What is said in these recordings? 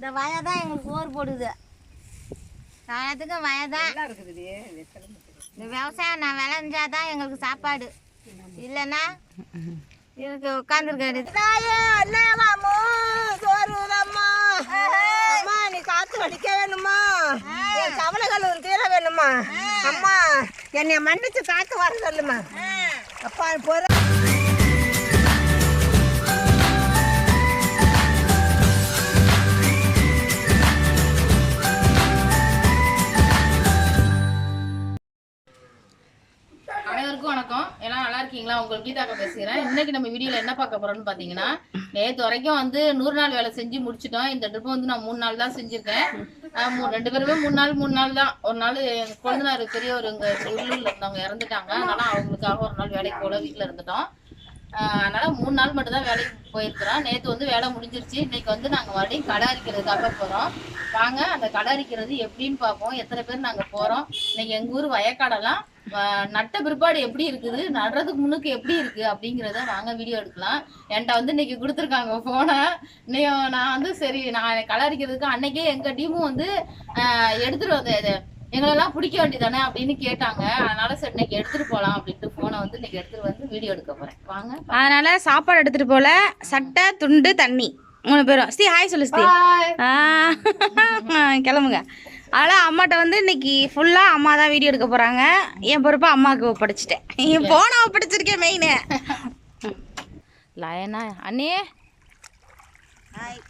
இந்த வய தான் எங்களுக்கு சோறு போடுது. காலத்துக்கு வய தான் இந்த விவசாயம் நான் விளைஞ்சாதான் எங்களுக்கு சாப்பாடு. இல்லைன்னா இதுக்கு உட்காந்துருக்காரு அம்மா நீ காத்து வடிக்க வேணுமா? என் கவலைகள் தீர வேணுமா? அம்மா என்னை மன்னிச்சு காத்து வர சொல்லுமா. அப்பா போற இருக்கீங்களா உங்கள் கீதாக்கா பேசுகிறேன். இன்னைக்கு நம்ம வீடியோவில் என்ன பார்க்க போறோம்னு பார்த்தீங்கன்னா நேற்று வரைக்கும் வந்து நூறு நாள் வேலை செஞ்சு முடிச்சிட்டோம். இந்த ட்ரிப் வந்து நான் மூணு நாள் தான் செஞ்சுருக்கேன். ரெண்டு பேருமே மூணு நாள் மூணு நாள் தான். ஒரு நாள் எங்க பெரிய பெரியவர் இங்கே உள்ளூர்ல இருந்தவங்க இறந்துட்டாங்க. அதனால அவங்களுக்காக ஒரு நாள் வேலைக்கு போல வீட்டில் இருந்துட்டோம். அதனால மூணு நாள் மட்டும் தான் வேலைக்கு போயிருக்கிறோம். நேற்று வந்து வேலை முடிஞ்சிருச்சு. இன்னைக்கு வந்து நாங்கள் மறுபடியும் கடை அரிக்கிறதுக்காக போகிறோம் வாங்க அந்த கடை அரிக்கிறது எப்படின்னு பார்ப்போம். எத்தனை பேர் நாங்கள் போகிறோம் இன்னைக்கு எங்கள் ஊர் வயக்காடெல்லாம் நட்ட பிற்பாடு எப்படி இருக்குது? நடுறதுக்கு முன்னுக்கு எப்படி இருக்கு? அப்படிங்கிறத வாங்க வீடியோ எடுக்கலாம். என்கிட்ட வந்து இன்னைக்கு கொடுத்துருக்காங்க போனை நான் வந்து சரி நான் களை அரிக்கிறதுக்கு அன்னைக்கே எங்கள் டீமும் வந்து எடுத்துட்டு வந்த எங்களெல்லாம் பிடிக்க வேண்டியதானே அப்படின்னு கேட்டாங்க. அதனால சரி இன்னைக்கு எடுத்துட்டு போகலாம் அப்படின்ட்டு ஃபோனை வந்து இன்னைக்கு எடுத்துட்டு வந்து வீடியோ எடுக்க போறேன். வாங்க அதனால சாப்பாடு எடுத்துட்டு போல சட்டை துண்டு தண்ணி. மூணு பேரும். ஸ்ரீ ஹாய் சொல்லு ஸ்ரீ. கிளம்புங்க. அதனால் அம்மாட்ட வந்து இன்னைக்கு ஃபுல்லாக அம்மா தான் வீடியோ எடுக்க போகிறாங்க என் பொறுப்பை அம்மாவுக்கு ஒப்படைச்சிட்டேன். என் போனை ஒப்படைச்சிருக்கேன் மெயினு லயனா அண்ணே? ஹாய்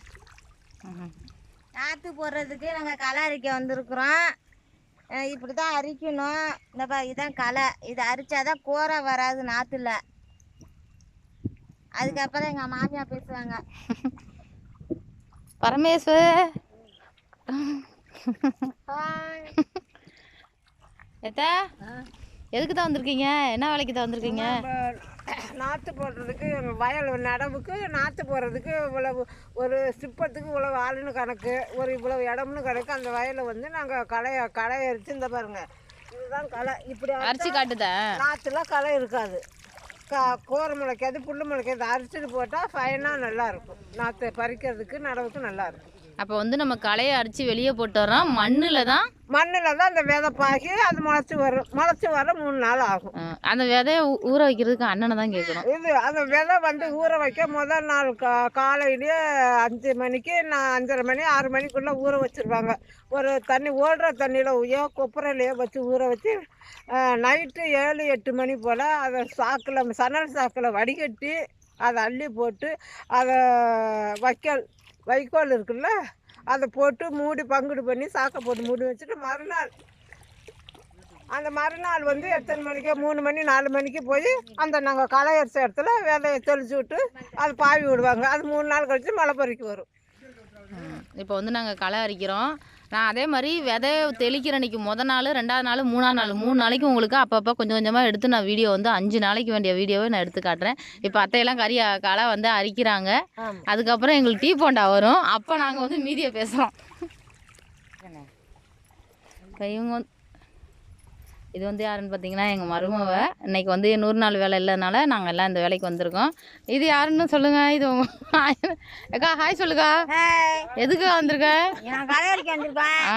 நாற்று போடுறதுக்கு நாங்கள் களை அரிக்க வந்திருக்குறோம். இப்படி தான் அரிக்கணும். இந்த பா இதான் களை. இது அரிச்சாதான் கோரை வராது நாற்றுல அதுக்கப்புறம் எங்கள் மாமியார் பேசுவாங்க. பரமேஸ்வர். எத்தா எதுக்கு தான் வந்திருக்கீங்க? என்ன வேலைக்கு தான் வந்திருக்கீங்க? நாற்று போடுறதுக்கு வயல் நடவுக்கு நாற்று போடுறதுக்கு இவ்வளவு ஒரு சிப்பத்துக்கு இவ்வளவு ஆளுன்னு கணக்கு ஒரு இவ்வளவு இடம்னு கணக்கு அந்த வயலை வந்து நாங்கள் களை களை அரிச்சு இந்த பாருங்க. இதுதான் களை. இப்படி அரிசி காட்டுதா? நாற்றுல களை இருக்காது. கா கோரை முளைக்காது புல்லு முளைக்காது அரிச்சிட்டு போட்டால் ஃபைனாக நல்லா இருக்கும். நாற்று பறிக்கிறதுக்கு நடவுக்கு நல்லா இருக்கும். அப்போ வந்து நம்ம களையை அரிச்சு வெளியே போட்டு வரோம் மண்ணில் தான் மண்ணில் தான் அந்த விதைப்பாகி அது முளைச்சி வரும். முளைச்சி வர மூணு நாள் ஆகும். அந்த விதைய ஊற வைக்கிறதுக்கு அண்ணனை தான் கேட்கணும். இது அந்த விதை வந்து ஊற வைக்க முதல் நாள் கா காலையிலேயே அஞ்சு மணிக்கு நான் அஞ்சரை மணி ஆறு மணிக்குள்ளே ஊற வச்சுருவாங்க. ஒரு தண்ணி ஓடுற தண்ணியிலையோ கொப்பரையிலையோ வச்சு ஊற வச்சு நைட்டு ஏழு எட்டு மணி போல் அதை சாக்கில் சணல் சாக்கில் வடிகட்டி அதை அள்ளி போட்டு அதை வைக்கோல் வைக்கோல் இருக்குல்ல அதை போட்டு மூடி பங்குடு பண்ணி சாக்கை போட்டு மூடி வச்சுட்டு மறுநாள் அந்த மறுநாள் வந்து எத்தனை மணிக்கு மூணு மணி நாலு மணிக்கு போய் அந்த நாங்கள் களை அரிச்ச இடத்துல வேலையை தெளிச்சு விட்டு அது பாவி விடுவாங்க. அது மூணு நாள் கழித்து மழை பறிக்கு வரும். இப்போ வந்து நாங்கள் களை அரிக்கிறோம். நான் அதே மாதிரி விதை தெளிக்கிற அன்னைக்கு முத நாள் ரெண்டாவது நாள் மூணாவது நாள் மூணு நாளைக்கு உங்களுக்கு அப்பப்போ கொஞ்சம் கொஞ்சமாக எடுத்து நான் வீடியோ வந்து அஞ்சு நாளைக்கு வேண்டிய வீடியோவை நான் எடுத்து காட்டுறேன். இப்போ அத்தையெல்லாம் கறி களை வந்து அரிக்கிறாங்க. அதுக்கப்புறம் எங்களுக்கு டீ போண்டா வரும். அப்போ நாங்கள் வந்து மீதியை பேசுகிறோம் இப்போ இவங்க வந்து இது வந்து யாருன்னு பார்த்தீங்கன்னா எங்கள் மருமவ. இன்னைக்கு வந்து நூறு நாள் வேலை இல்லைனால நாங்கள் எல்லாம் இந்த வேலைக்கு வந்திருக்கோம். இது யாருன்னு சொல்லுங்கள் இது அக்கா ஹாய் சொல்லுக்கா. எதுக்கு வந்திருக்க? ஆ.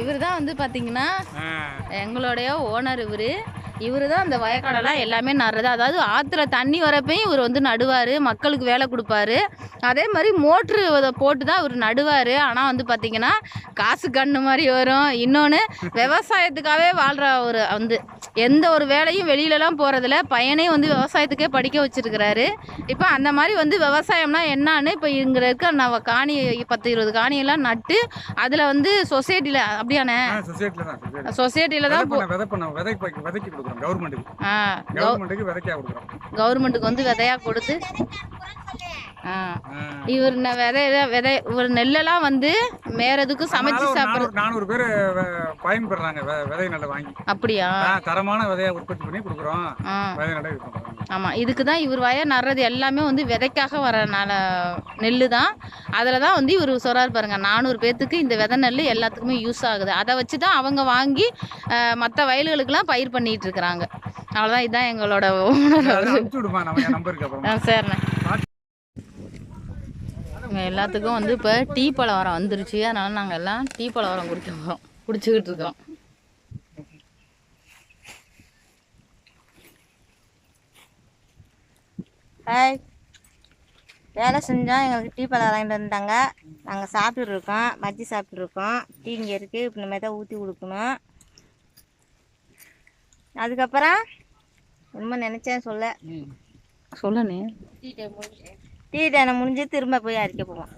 இவர் தான் வந்து பார்த்தீங்கன்னா எங்களுடைய ஓனர் இவர். இவர் தான் அந்த வயக்காடெல்லாம் எல்லாமே நடுறது. அதாவது ஆற்றுல தண்ணி வரப்பையும் இவர் வந்து நடுவார் மக்களுக்கு வேலை கொடுப்பாரு. அதே மாதிரி மோட்ரு இதை போட்டு தான் இவர் நடுவார். ஆனால் வந்து பார்த்திங்கன்னா காசு கண்ணு மாதிரி வரும். இன்னொன்று விவசாயத்துக்காகவே வாழ்கிற ஒரு வந்து எந்த ஒரு வேலையும் வெளியிலலாம் போகிறதில்ல பையனையும் வந்து விவசாயத்துக்கே படிக்க வச்சிருக்கிறாரு இப்போ அந்த மாதிரி வந்து விவசாயம்னா என்னன்னு இப்போ இங்கே இருக்க நம்ம காணி பத்து இருபது காணியெல்லாம் நட்டு அதில் வந்து சொசைட்டியில் அப்படியானே. சொசைட்டியில் தான் கவர்மெண்ட்டுக்கு வந்து விதையா கொடுத்து. இவர் விதை விதை இவர் நெல்லெல்லாம் வந்து மேறதுக்கு சமைச்சு ஒரு சாப்பிட்றது. நானூறு- பேர் பயன்படுறாங்க விதை நெல்லை வாங்கி. அப்படியா? தரமான விதையை உற்பத்தி பண்ணி கொடுக்குறோம். விதை நெல்லை. ஆமாம் இதுக்கு தான் இவர் வய நடுறது எல்லாமே வந்து விதைக்காக வரனால நெல் தான். அதில் தான் வந்து இவர் சொல்கிறாரு பாருங்க நானூறு பேர்த்துக்கு இந்த விதை நெல் எல்லாத்துக்குமே யூஸ் ஆகுது. அதை வச்சு தான் அவங்க வாங்கி மற்ற வயல்களுக்கெல்லாம் பயிர் பண்ணிட்டு இருக்கிறாங்க. அவ்வளோதான் இதுதான் எங்களோட ஓனர் அதை அனுப்பிச்சு விடுமா நம்ம என் நம்பருக்கு அப்புறம் ஆ சரிண்ணே இங்கே எல்லாத்துக்கும் வந்து இப்போ டீ பலவரம் வந்துருச்சு. அதனால நாங்கள் எல்லாம் டீ பலவரம் குடிக்க போகிறோம் குடிச்சுக்கிட்டு இருக்கோம். ஹாய் வேலை செஞ்சோம் எங்களுக்கு டீ பழம் வாங்கிட்டு வந்துட்டாங்க. நாங்கள் பஜ்ஜி சாப்பிட்டுட்டு இருக்கோம். டீ இங்கே இருக்குது இப்போ இந்த மாதிரி தான் ஊற்றி கொடுக்கணும். அதுக்கப்புறம் ரொம்ப நினச்சேன் சொல்ல. சொல்லுண்ணே. டீ டைம் முடிஞ்சு திரும்ப போய் அரிக்க போவோம்.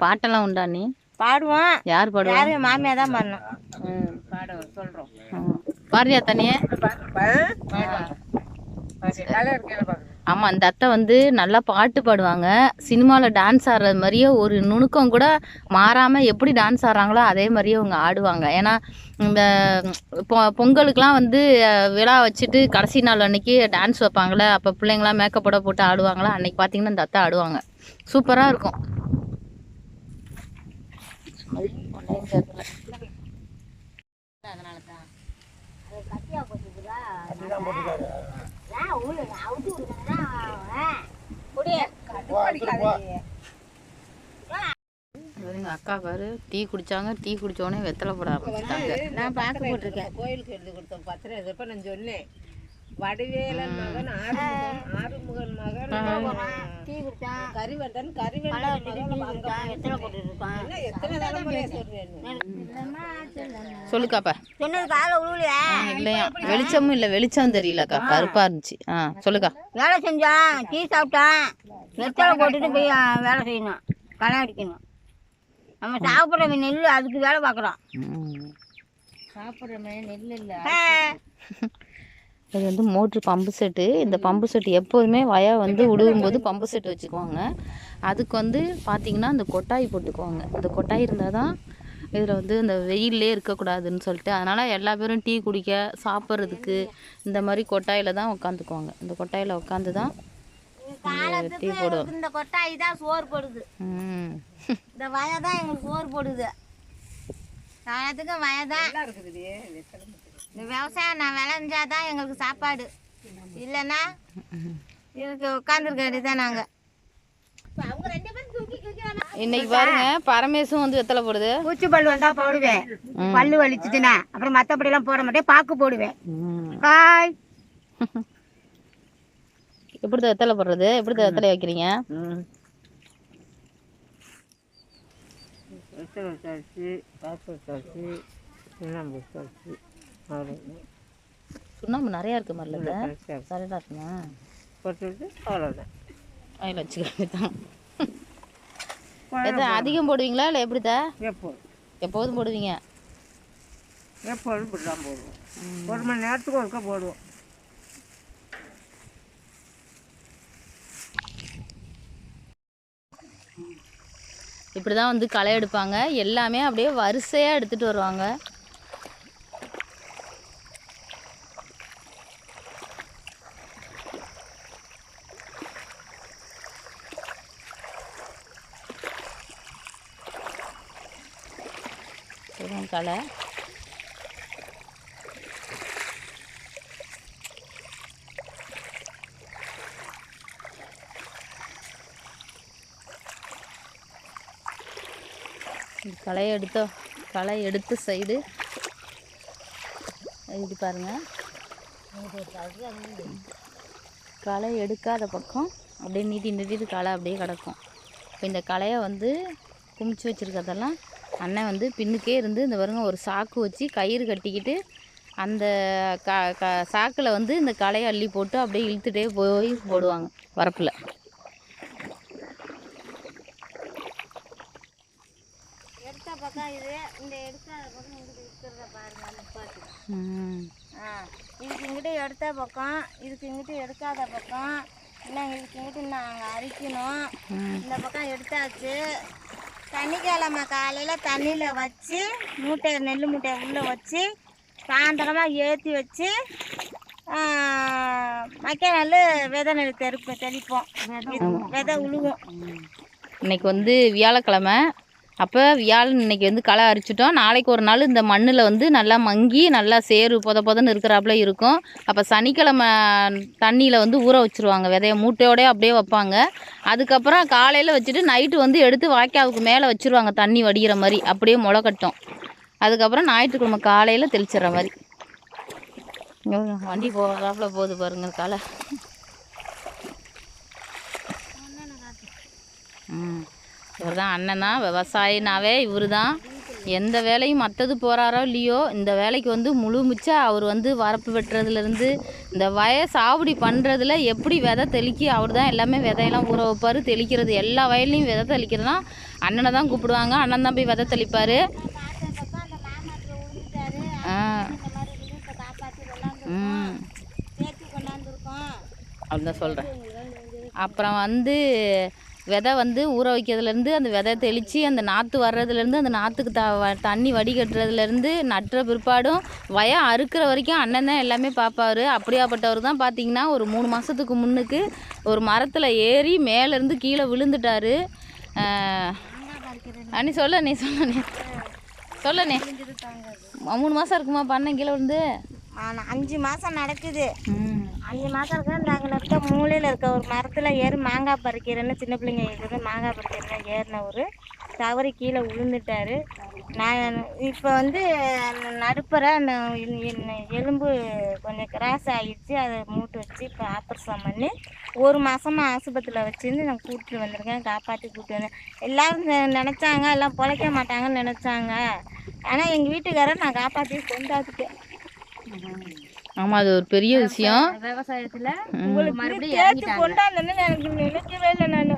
பாட்டெல்லாம் உண்டா நீ? பாடுவோம். யார் பாடுவா? யாரும் மாமியாக தான் பாடணும். ம். பாரதியா தனியே ஆமாம் அந்த அத்தை வந்து நல்லா பாட்டு பாடுவாங்க. சினிமாவில் டான்ஸ் ஆடுறது மாதிரியே ஒரு நுணுக்கம் கூட மாறாமல் எப்படி டான்ஸ் ஆடுறாங்களோ அதே மாதிரியே அவங்க ஆடுவாங்க. ஏன்னா இந்த பொ பொங்கலுக்கெலாம் வந்து விழா வச்சுட்டு கடைசி நாள் அன்னைக்கு டான்ஸ் வைப்பாங்களே அப்போ பிள்ளைங்களாம் மேக்கப்போட போட்டு ஆடுவாங்களா அன்னைக்கு பார்த்தீங்கன்னா இந்த அத்தை ஆடுவாங்க. சூப்பராக இருக்கும். எங்கள் அக்கா பாரு. டீ குடிச்சாங்க டீ குடிச்ச உடனே வெத்தலை போட ஆரம்பிச்சிட்டாங்க. நான் பார்க்க போட்டிருக்கேன். கோயிலுக்கு எழுதி கொடுத்தோம் பத்திரம் இதப்ப நான் சொன்னேன். வடிவேலன் மகன் ஆறுமுகன் ஆறுமுகன் மகன் டீ குடித்தான் கரிவண்டன் கரிவண்டன் சொல்லுக்காப்பா. சொன்னது காலை உழுவலையா? இல்லையா? வெளிச்சமும் இல்லை வெளிச்சம் தெரியலக்கா. கருப்பாக இருந்துச்சு. ஆ சொல்லுக்கா. வேலை செஞ்சான் டீ சாப்பிட்டான் வெத்தலை போட்டுட்டு போய் வேலை செய்யணும். களை அடிக்கணும். நம்ம சாப்பிட்ற நெல் அதுக்கு வேலை பார்க்குறோம். சாப்பிட்ற நெல் இல்லை இது வந்து மோட்ரு பம்பு செட்டு. இந்த பம்பு செட்டு எப்போதுமே வய வந்து உழுவும்போது பம்பு செட்டு வச்சுக்குவாங்க. அதுக்கு வந்து பார்த்திங்கன்னா இந்த கொட்டாய் போட்டுக்குவாங்க. இந்த கொட்டாய் இருந்தால் தான் இதில் வந்து இந்த வெயிலே இருக்கக்கூடாதுன்னு சொல்லிட்டு அதனால் எல்லா பேரும் டீ குடிக்க சாப்பிட்றதுக்கு இந்த மாதிரி கொட்டாயில் தான் உட்காந்துக்குவாங்க இந்த கொட்டாயில் உட்காந்து தான் டீ போடுவோம் இந்த கொட்டாய் தான் சோறு போடுது. ம். இந்த வய தான் எங்களுக்கு சோறு போடுது. காலத்துக்கு வய தான் இருக்குது இந்த விவசாயம் நான் விளைஞ்சாதான் எங்களுக்கு சாப்பாடு. இல்லைன்னா இதுக்கு உட்காந்துருக்க வேண்டியதான் நாங்கள் அவங்க ரெண்டு பேரும் தூக்கி இன்னைக்கு பாருங்க பரமேசும் வந்து வெத்தலை போடுது. பூச்சி பல்லு வந்தா போடுவேன். பல்லு வலிச்சுதுன்னா அப்புறம் மற்றபடி எல்லாம் போட மாட்டேன் பாக்கு போடுவேன். காய். எப்படி தான் வெத்தலை போடுறது? எப்படி தான் வெத்தலை வைக்கிறீங்க? வெத்தலை வச்சாச்சு காசு வச்சாச்சு சுண்ணாம்பு வச்சாச்சு சுண்ணாம்பு நிறையா இருக்கு மாதிரில சரியாக இருக்குமா போட்டுட்டு அவ்வளோதான் அதில் வச்சுக்க தான் எதை அதிகம் போடுவீங்களா இல்லை எப்படி தான் எப்போதும் போடுவீங்க? எப்போதும் இப்படி தான் போடுவோம் ஒரு மணி நேரத்துக்கு ஒருக்கா போடுவோம். இப்படி தான் வந்து களை எடுப்பாங்க. எல்லாமே அப்படியே வரிசையாக எடுத்துகிட்டு வருவாங்க. இதுதான் களை களை எடுத்த களை எடுத்த சைடு. இப்படி பாருங்கள் களை எடுக்காத பக்கம் அப்படியே நீட்டி நீட்டிட்டு களை அப்படியே கிடக்கும். இப்போ இந்த களையை வந்து குமிச்சு வச்சுருக்கிறதெல்லாம் அண்ணன் வந்து பின்னுக்கே இருந்து இந்த பாருங்க ஒரு சாக்கு வச்சு கயிறு கட்டிக்கிட்டு அந்த க க சாக்கில் வந்து இந்த களையை அள்ளி போட்டு அப்படியே இழுத்துட்டே போய் போடுவாங்க வரப்பில். இதுக்கு இங்கிட்டு எடுத்த பக்கம் இதுக்கு இங்கிட்டு எடுக்காத பக்கம் இன்னும் இதுக்கு இங்கிட்டு நாங்கள் அரிக்கணும். இந்த பக்கம் எடுத்தாச்சு. சனிக்கிழமை காலையில் தண்ணியில் வச்சு மூட்டையை நெல் மூட்டையை உள்ளே வச்சு சாயந்தரமாக ஏற்றி வச்சு மக்க நெல் விதை நெல் தெருப்ப தெளிப்போம். விதை உழுவும். இன்னைக்கு வந்து வியாழக்கிழமை. அப்போ வியாழன் இன்னைக்கு வந்து களை அரிச்சிட்டோம். நாளைக்கு ஒரு நாள் இந்த மண்ணில் வந்து நல்லா மங்கி நல்லா சேறு பொத பொதன்னு இருக்கிறாப்புல இருக்கும். அப்போ சனிக்கிழமை தண்ணியில் வந்து ஊற வச்சுருவாங்க. விதைய மூட்டையோடய அப்படியே வைப்பாங்க. அதுக்கப்புறம் காலையில் வச்சுட்டு நைட்டு வந்து எடுத்து வாய்க்காவுக்கு மேலே வச்சுருவாங்க. தண்ணி வடிகிற மாதிரி. அப்படியே முளைக்கட்டும் அதுக்கப்புறம் ஞாயிற்றுக்கிழமை காலையில் தெளிச்சிடுற மாதிரி. வண்டி போகிறாப்புல போகுது பாருங்கள் களை. இவர் தான் அண்ணன் தான் விவசாயினாவே இவர் தான் எந்த வேலையும் மற்றது போகிறாரோ இல்லையோ இந்த வேலைக்கு வந்து முழு மிச்சா அவர் வந்து வரப்பு வெட்டுறதுலேருந்து இந்த வய சாகுடி பண்ணுறதுல எப்படி விதை தெளிக்கி அவர் தான் எல்லாமே விதையெல்லாம் ஊற வைப்பார் தெளிக்கிறது எல்லா வயல்லையும் விதை தெளிக்கிறதுனா அண்ணனை தான் கூப்பிடுவாங்க. அண்ணன் தான் போய் விதை தெளிப்பார். அப்படிதான் சொல்கிறேன் அப்புறம் வந்து விதை வந்து ஊற வைக்கிறதுலேருந்து அந்த விதை தெளித்து அந்த நாற்று வர்றதுலேருந்து அந்த நாற்றுக்கு த தண்ணி வடிகட்டுறதுலேருந்து நட்டுற பிற்பாடும் வயம் அறுக்கிற வரைக்கும் அண்ணன் தான் எல்லாமே பார்ப்பாரு. அப்படியாப்பட்டவர் தான் பார்த்தீங்கன்னா ஒரு மூணு மாதத்துக்கு முன்னுக்கு ஒரு மரத்தில் ஏறி மேலேருந்து கீழே விழுந்துட்டாரு. அண்ணி சொல்ல நீ சொல்ல நீ சொல்ல நீ மூணு மாதம் இருக்குமா பண்ண கீழே விழுந்து? அஞ்சு மாதம் நடக்குது. ம். அஞ்சு மாதம் இருக்கா? நாங்கள் இருக்க மூலையில் இருக்க ஒரு மரத்தில் ஏறி மாங்காய் பறிக்கிறேன்னு சின்ன பிள்ளைங்க இருக்கிறது மாங்காய் பறிக்கிறேன்னு ஏறினவர். தவறி கீழே விழுந்துட்டாரு. நான் இப்போ வந்து நடுப்புற ந- எலும்பு கொஞ்சம் கிராஸ் ஆகிடுச்சு அதை மூட்டு வச்சு இப்போ ஆப்ரேஷன் பண்ணி ஒரு மாதமாக ஆஸ்பத்திரியில் வச்சுருந்து நான் கூப்பிட்டு வந்திருக்கேன். காப்பாற்றி கூப்பிட்டு வந்தேன். எல்லோரும் நினச்சாங்க. எல்லாம் பிழைக்க மாட்டாங்கன்னு நினச்சாங்க. ஆனால் எங்கள் வீட்டுக்காரர் நான் காப்பாற்றி கொண்டாந்துட்டேன். ஆமாம் அது ஒரு பெரிய விஷயம். விவசாயத்துல மறுபடியும் தேய்ச்சி கொண்டாந்தேன்னு எனக்கு நினைக்கவே இல்லை நான்.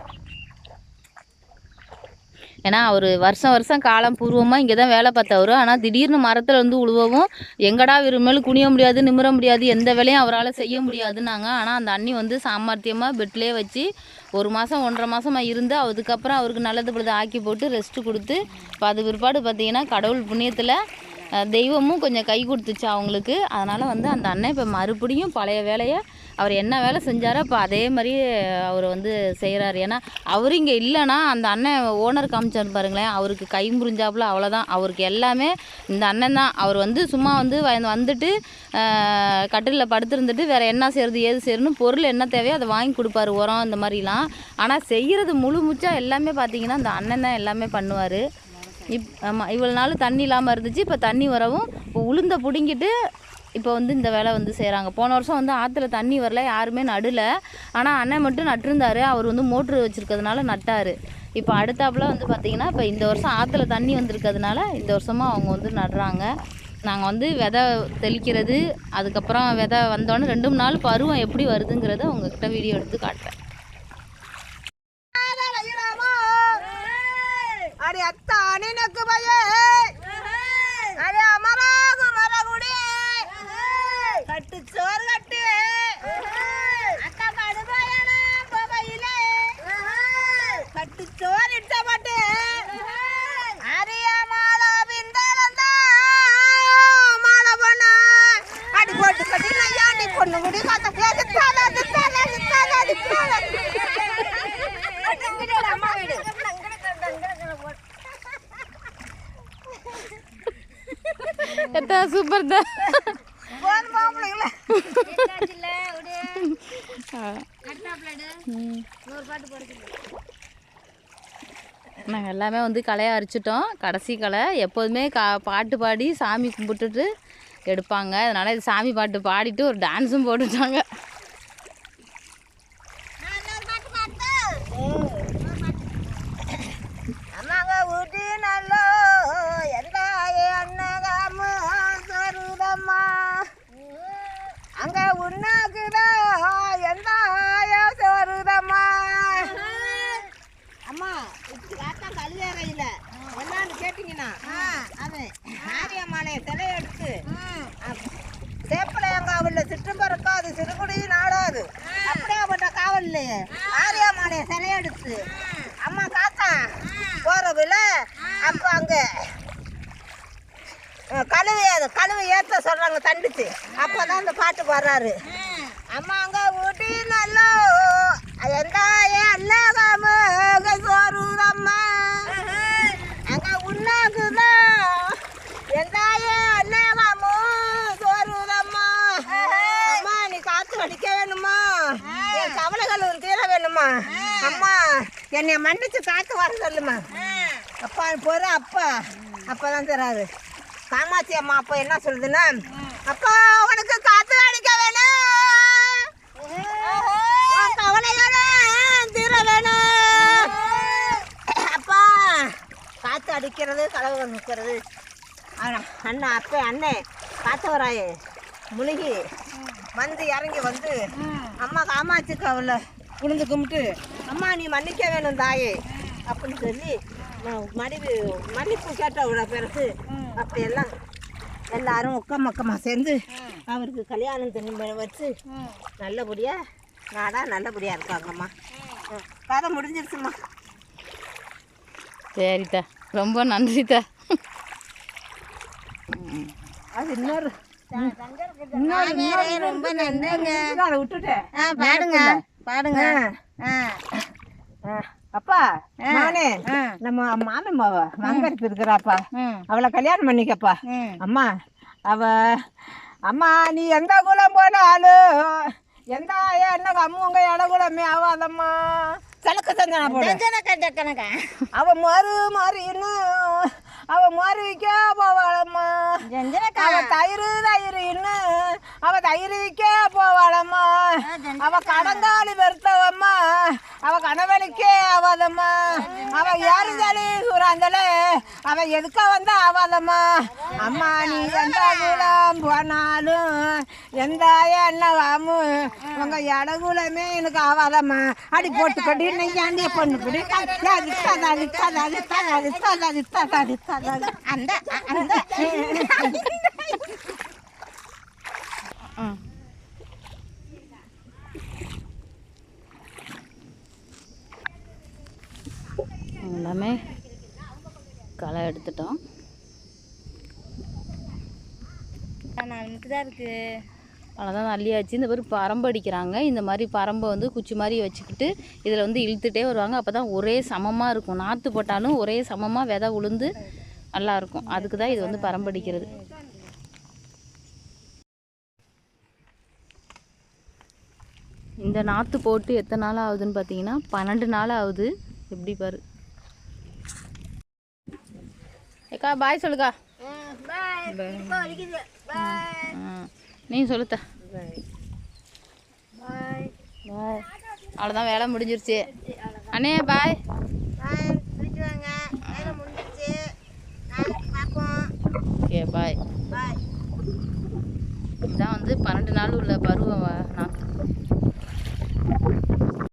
ஏன்னா அவர் வருஷம் வருஷம் காலம் பூர்வமாக இங்கே தான் வேலை பார்த்தவர். ஆனால் திடீர்னு மரத்தில் வந்து உழுவவும் எங்கடா விரும்பலும் குனிய முடியாது நிமிர முடியாது எந்த வேலையும் அவரால் செய்ய முடியாதுன்னாங்க. ஆனால் அந்த அண்ணி வந்து சாமர்த்தியமாக பெட்லேயே வச்சு ஒரு மாதம் ஒன்றரை மாதமாக இருந்து அதுக்கப்புறம் அவருக்கு நல்லது பொழுது ஆக்கி போட்டு ரெஸ்ட்டு கொடுத்து இப்போ அது பிற்பாடு பார்த்தீங்கன்னா கடவுள் புண்ணியத்தில் தெய்வமும் கொஞ்சம் கை கொடுத்துச்சு அவங்களுக்கு. அதனால் வந்து அந்த அண்ணன் இப்போ மறுபடியும் பழைய வேலையை அவர் என்ன வேலை செஞ்சாரோ இப்போ அதே மாதிரி அவர் வந்து செய்கிறாரு ஏன்னா அவர் இங்கே இல்லைன்னா அந்த அண்ணன் ஓனர் காமிச்சார் பாருங்களேன் அவருக்கு கை முறிஞ்சாப்புல அவ்வளோதான் அவருக்கு எல்லாமே இந்த அண்ணன் தான். அவர் வந்து சும்மா வந்து வந்துட்டு கட்டிலில் படுத்திருந்துட்டு வேறு என்ன செய்கிறது ஏது செய்யணும்னு பொருள் என்ன தேவையோ அதை வாங்கி கொடுப்பாரு உரம் இந்த மாதிரிலாம். ஆனால் செய்கிறது முழு முச்சா எல்லாமே பார்த்தீங்கன்னா அந்த அண்ணன் தான் எல்லாமே பண்ணுவார். இப் ஆமாம் இவ்வளோ நாள் தண்ணி இல்லாமல் இருந்துச்சு இப்போ தண்ணி வரவும் இப்போ உளுந்த பிடுங்கிட்டு இப்போ வந்து இந்த வேலை வந்து செய்கிறாங்க போன வருஷம் வந்து ஆற்றுல தண்ணி வரல யாருமே நடல. ஆனால் அண்ணன் மட்டும் நட்டிருந்தார். அவர் வந்து மோட்ரு வச்சுருக்கிறதுனால நட்டார். இப்போ அடுத்தாப்புல வந்து பார்த்திங்கன்னா இப்போ இந்த வருஷம் ஆற்றுல தண்ணி வந்திருக்கிறதுனால இந்த வருஷமாக அவங்க வந்து நடுறாங்க. நாங்கள் வந்து விதை தெளிக்கிறது அதுக்கப்புறம் விதை வந்தோடனே ரெண்டு மூணு நாள் பருவம் எப்படி வருதுங்கிறத உங்ககிட்ட வீடியோ எடுத்து காட்டுறேன் அடி அத்தா நினக்கு பயே அடி அமராகு மரகுடி கட்டு சோறு கட்டு அக்கா கடுபாயனா போகையிலே கட்டு சோறு இட்ட மாட்டு அரிய மாலா பிந்தளந்தா மாலை பொண்ணு அடி போட்டு கட்டி நையாண்டி பொண்ணு முடி காத்த கேட்டு தாளா தாளா தாளா தாளா அம்மா வீடு எத்தா சூப்பர் தான் போன் மாப்பிள்ளைங்களே நாங்கள் எல்லாமே வந்து களையை அரிச்சிட்டோம். கடைசி களை எப்போதுமே கா பாட்டு பாடி சாமி கும்பிட்டுட்டு எடுப்பாங்க. அதனால் இது சாமி பாட்டு பாடிட்டு ஒரு டான்ஸும் போட்டுட்டாங்க அம்மாங்க ஊட்டி நல்லோ எந்தாய அண்ணகாம சருதம்மா அங்க உண்ணாக்குதா எந்தாய சருதம்மா அம்மா இப்படி காத்தா கழுவேறையில கேட்டீங்கன்னா அது. ஆரியம்மானே சிலை எடுத்து சேப்பலையங்காவில் சிற்றம்பருக்கா அது சிறுகுடி நாடாது. அப்படியாப்பட்ட காவல்ல. ஆரியம்மானே சிலை எடுத்து அம்மா போறதுல அப்ப அங்க கழுவு கழுவு ஏத்த சொல்றாங்க தண்டிச்சு. அப்பதான் அந்த பாட்டு பாடுறாரு. அம்மா அங்க ஊட்டி நல்லோ எந்தாயே அல்லகாம சோறுதம்மா கவலைகள் ஒரு தீர வேணுமா அம்மா என்னை மன்னிச்சு காக்க வர சொல்லுமா. அப்பா போகிற அப்பா அப்பா. தான் தராது காமாட்சி அம்மா அப்பா என்ன சொல்லுதுன்னா அப்பா உனக்கு காத்து அடிக்க வேணும். உன் தீர வேணும். அப்பா காத்து அடிக்கிறது கலவரம் நிற்கிறது அண்ணா அப்பா அண்ணே காத்தவராயே முழுகி வந்து இறங்கி வந்து அம்மா காமாட்சிக்கு அவளை குனிந்து கும்பிட்டு அம்மா நீ மன்னிக்க வேணும் தாயே. அப்படின்னு சொல்லி நான் மடிவு மன்னிப்பு கேட்ட பிறகு அப்படியெல்லாம் எல்லாரும் உக்கம் மக்கமாக சேர்ந்து அவருக்கு கல்யாணம் தண்ணி வச்சு நல்லபடியாக நாடா நல்லபடியாக இருக்காங்கம்மா. கதை முடிஞ்சிருச்சும்மா. சரித்தா ரொம்ப நன்றித்தா அது இன்னொரு மாமியாரே ரொம்ப நன்றிங்க. அதை விட்டுட்டேன். ஆ ஆ, அப்பா நானே நம்ம மாமி மாவ மங்கருக்கு இருக்கிறாப்பா. அவளை கல்யாணம் பண்ணிக்கப்பா. அம்மா அவ அம்மா நீ எந்த குலம் போனாலும் எந்த என்ன அம்முங்க இடகுலமே ஆகாதம்மா சலக்கு சந்தனா போடு. அவ மறு மாறின்னு அவ மறுவிக்க போவாளம்மா. ஜஞ்சனக்கா அவ தயிர் தயிர்னு அவ தயிர் விற்க போவாளம்மா அவ கடங்காலி வெறுத்தவம்மா அவ கணவனுக்கே ஆவாதம்மா அவ ஏறுதலி சூறாந்தல அவ எதுக்க வந்து ஆவாதம்மா அம்மா நீ எந்த குலம் போனாலும் எந்த எண்ணவாமும் உங்க இடகுலமே எனக்கு ஆவாதம்மா அடி போட்டு கட்டி நெய்யாண்டிய பொண்ணு பிடி அது ததா அது ததா அது ததா அது ததா அது ததா அது ததா அது அந்த அந்த எல்லாமே களை எடுத்துட்டோம் முட்டு தான் இருக்கு அவ்வளோதான் அள்ளியாச்சு இந்த பேர் பரம்பு அடிக்கிறாங்க. இந்த மாதிரி பரம்பை வந்து குச்சி மாதிரி வச்சுக்கிட்டு இதில் வந்து இழுத்துட்டே வருவாங்க. அப்போ தான் ஒரே சமமாக இருக்கும். நாற்று போட்டாலும் ஒரே சமமாக விதை உளுந்து நல்லா இருக்கும். அதுக்கு தான் இது வந்து பரம்பு அடிக்கிறது. இந்த நாற்று போட்டு எத்தனை நாள் ஆகுதுன்னு பார்த்தீங்கன்னா பன்னெண்டு நாள் ஆகுது. எப்படி பாரு. ஏக்கா பாய் சொல்லுக்கா. நீ சொல்லுத்த. பாய் அவ்வளோதான் வேலை முடிஞ்சிருச்சு. அண்ணே பாய் ஓகே பாய் பாய் இதுதான் வந்து பன்னெண்டு நாள் உள்ள பருவம் வ-